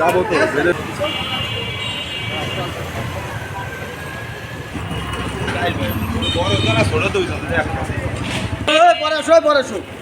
যাব তো পরে শোয় পরে শোয়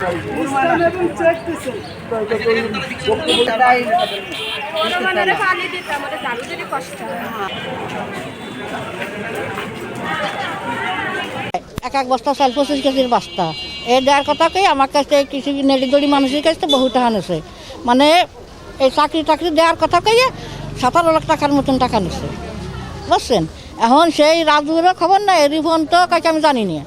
এক এক বস্তা চাল পঁচিশ কেজির বস্তা। এই দেওয়ার কথাকেই আমার কাছে কিছু নেড়িদড়ি মানুষের কাছে বহু টাকা নিছে। মানে এই চাকরি টাকরি দেওয়ার কথাকেই সতেরো লাখ টাকার মতন টাকা নিছে। বুঝছেন? এখন সেই রাজুরও খবর না রিফোন তো কাছে আমি জানি না।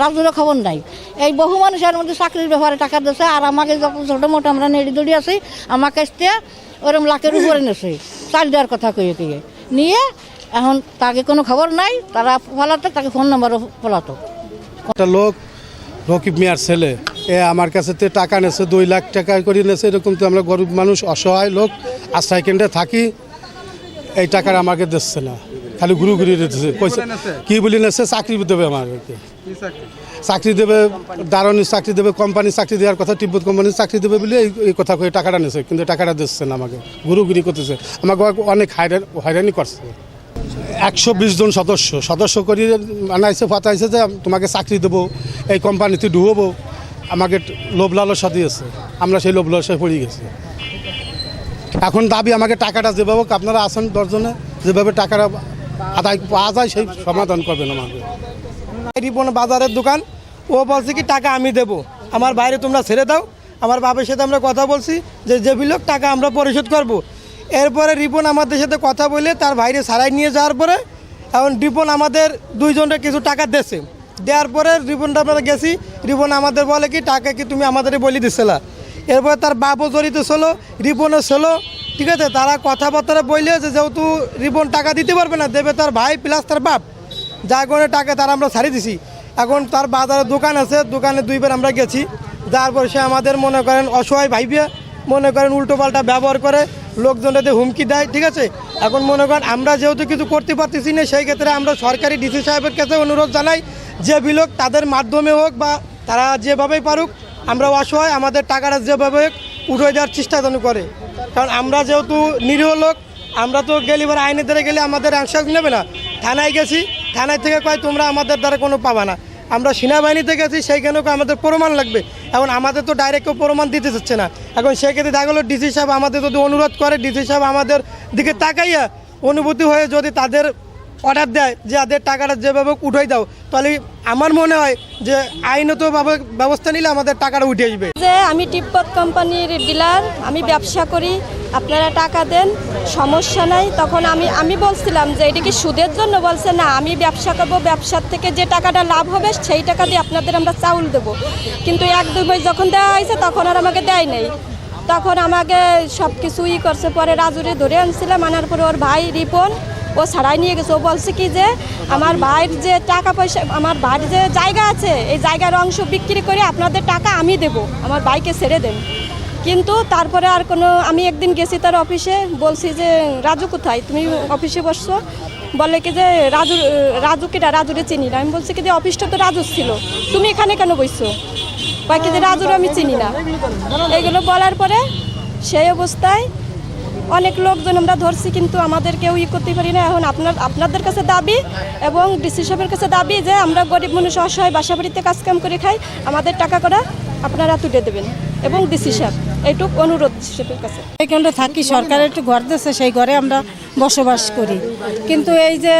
রাজুরও খবর নাই। এই বহু মানুষের মধ্যে চাকরির ব্যাপারে টাকা দিয়েছে, আর আমাকে যখন ছোটো মোটো আমরা নেড়ি দড়ি আছি আমার কাছ ওরম লাখের উপরে নেছে। চাল দেওয়ার কথা কয়ে কয়ে নিয়ে এখন তাকে কোনো খবর নাই, তারা ফলাতো, তাকে ফোন নাম্বারও ফলাতো। একটা লোক, রকিব মিয়ার ছেলে, এ আমার কাছে তে টাকা নেছে, দুই লাখ টাকা করে নেছে, এরকম তো আমরা গরিব মানুষ, অসহায় লোক, আশ্রয় কেন্দ্রে থাকি, এই টাকার আমাকে দিচ্ছে না। খালি ঘুরু ঘুরি দিচ্ছে কইছে কি বলি নেছে? চাকরি দেবে আমাকে চাকরি? দেবে দারণি চাকরি দেবে কোম্পানি চাকরি দেওয়ার কথা তিব্বত কোম্পানি চাকরি দেবে বলে এই কথা কয়ে টাকাটা নিয়েছে কিন্তু টাকাটা দিচ্ছে না আমাকে। ঘুরু ঘুরি করতেছে। আমাকে অনেক হয়রান হয়রানি করছে। একশো বিশ জন সদস্য। সদস্য করি বানাইছে ফাতাইছে যে তোমাকে চাকরি দেবো এই কোম্পানিতে ঢুকবো আমাকে লোভ লালসা দিয়েছে। আমরা সেই লোভ লালসায় পড়ে গেছি। এখন দাবি আমাকে টাকাটা যেভাবে আপনারা আসেন দশজনে যেভাবে টাকাটা আদায় পাওয়া যায়, সেই সমাধান করবেন আমাকে রিপন বাজারের দোকান, ও বলছে কি, টাকা আমি দেব। আমার বাইরে তোমরা ছেড়ে দাও। আমার বাবার সাথে আমরা কথা বলছি, যে যে বিলোক টাকা আমরা পরিশোধ করব। এরপরে রিপন আমাদের সাথে কথা বলে তার বাইরে সারাই নিয়ে যাওয়ার পরে, এখন রিপন আমাদের দুইজনকে কিছু টাকা দেছে। দেওয়ার পরে রিপনটা আমরা গেছি, রিপন আমাদের বলে কি, টাকা কি তুমি আমাদের বলি দিছিলা এরপরে তার বাপও জড়িত ছিল, রিপনও ছিল ঠিক আছে, তারা কথাবার্তা বললে যে যেহেতু রিবন টাকা দিতে পারবে না, দেবে তার ভাই প্লাস তার বাপ। যা করে টাকা তারা আমরা ছাড়ি দিছি। এখন তার বাজারে দোকান আছে, দোকানে দুইবার আমরা গেছি। যার পর সে আমাদের মনে করেন অসহায় ভাইবে মনে করেন উল্টো পাল্টা ব্যবহার করে লোকজনদের হুমকি দেয়, ঠিক আছে? এখন মনে করেন আমরা যেহেতু কিছু করতে পারতেছি না, সেই ক্ষেত্রে আমরা সরকারি ডিসি সাহেবের কাছে অনুরোধ জানাই যে বিলোক তাদের মাধ্যমে হোক বা তারা যেভাবেই পারুক, আমরা অসহায়, আমাদের টাকাটা যেভাবে হোক উঠে দেওয়ার চেষ্টা যেন করে। কারণ আমরা যেহেতু নিরীহ লোক, আমরা তো গেলে এবার আইনের দ্বারা গেলে আমাদের অ্যাকশন নেবে না। থানায় গেছি, থানায় থেকে কয়, তোমরা আমাদের দ্বারা কোনো পাবা না। আমরা সেনাবাহিনীতে গেছি, সেইখানেও আমাদের প্রমাণ লাগবে। এখন আমাদের তো ডাইরেক্ট কেউ প্রমাণ দিতে চাচ্ছে না। এখন সেক্ষেত্রে দেখা গেলো, ডিসি সাহেব আমাদের যদি অনুরোধ করে, ডিসি সাহেব আমাদের দিকে তাকাইয়া অনুভূতি হয়ে যদি তাদের অর্ডার দেয় যে তাদের টাকাটা যেভাবে উঠাই দাও। তাহলে আমার মনে হয় যে আইনতভাবে ব্যবস্থা নিলে আমাদের টাকাটা উঠে আসবে। যে আমি টিপ্পত কোম্পানির ডিলার, আমি ব্যবসা করি, আপনারা টাকা দেন, সমস্যা নাই। তখন আমি আমি বলছিলাম যে এটা কি সুদের জন্য? বলছে, না, আমি ব্যবসা করব, ব্যবসার থেকে যে টাকাটা লাভ হবে, সেই টাকা দিয়ে আপনাদের আমরা চাউল দেবো। কিন্তু এক, দুই মাস যখন দেওয়া হয়েছে, তখন আর আমাকে দেয় নাই। তখন আমাকে সব কিছু ই করছে, পরে রাজুরে ধরে আনছিলাম, আনার পরে ওর ভাই রিপন ও ছাড়াই নিয়ে গেছে। ও বলছে কি যে, আমার ভাইয়ের যে টাকা পয়সা, আমার ভাইয়ের যে জায়গা আছে, এই জায়গার অংশ বিক্রি করে আপনাদের টাকা আমি দেব, আমার ভাইকে ছেড়ে দেন। কিন্তু তারপরে আর কোনো, আমি একদিন গেছি তার অফিসে, বলছি যে, রাজু কোথায়? তুমি অফিসে বসছো? বলে কি যে, রাজু রাজু কেটা রাজুরে চিনি না। আমি বলছি কি যে, অফিসটা তো রাজুর ছিল। তুমি এখানে কেন বসছো? বাকি যে, রাজুর আমি চিনি না। এগুলো বলার পরে সেই অবস্থায় অনেক লোকজন আমরা ধরছি, কিন্তু আমাদের কেউ ই করতে পারি না। এখন আপনার, আপনাদের কাছে দাবি এবং ডিসি সাহেবের কাছে দাবি যে আমরা গরিব মানুষ, অসহায় বাসা বাড়িতে কাজ কাম করে খাই, আমাদের টাকা করা আপনারা তুলে দেবেন। এবং ডিসি সাহেব, এইটুক অনুরোধ সাহেবের কাছে। এখানে থাকি, সরকার একটু ঘর দিয়েছে, সেই ঘরে আমরা বসবাস করি। কিন্তু এই যে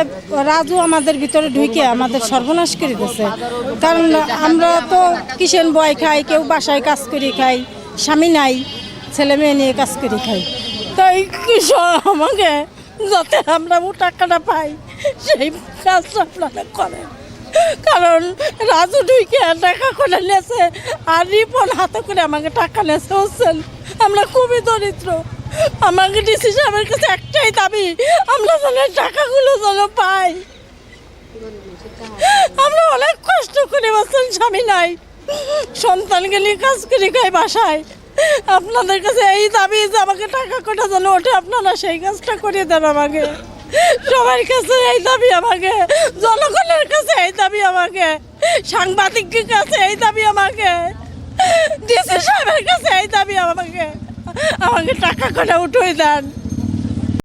রাজু আমাদের ভিতরে ঢুকে আমাদের সর্বনাশ করে দিয়েছে। কারণ আমরা তো কিষেন বয় খাই, কেউ বাসায় কাজ করে খাই, স্বামী নাই, ছেলে মেয়ে নিয়ে কাজ করে খাই। তাই কৃষক আমাকে যাতে আমরা টাকাটা পাই, সেই কাজটা আপনারা করেন। কারণ রাজু ঢুকে টাকা করে নেছে আর রিপন হাতে করে আমাকে টাকা নেছে হচ্ছেন আমরা খুবই দরিদ্র। আমাকে ডিসি সাহেবের কাছে একটাই দাবি, আমরা যেন টাকাগুলো যেন পাই। আমরা অনেক কষ্ট করে বলছেন স্বামী নাই। সন্তানকে নিয়ে কাজ করে খাই বাসায়। আপনাদের কাছে এই দাবি যে আমাকে টাকা কটা যেন ওঠে, আপনারা সেই কাজটা করিয়ে দেন আমাকে। সবার কাছে এই দাবি আমাকে, জনগণের কাছে এই দাবি আমাকে সাংবাদিকের কাছে এই দাবি আমাকে, ডিসি সাহেবের কাছে এই দাবি আমাকে। আমাকে টাকা কটা উঠোই দেন।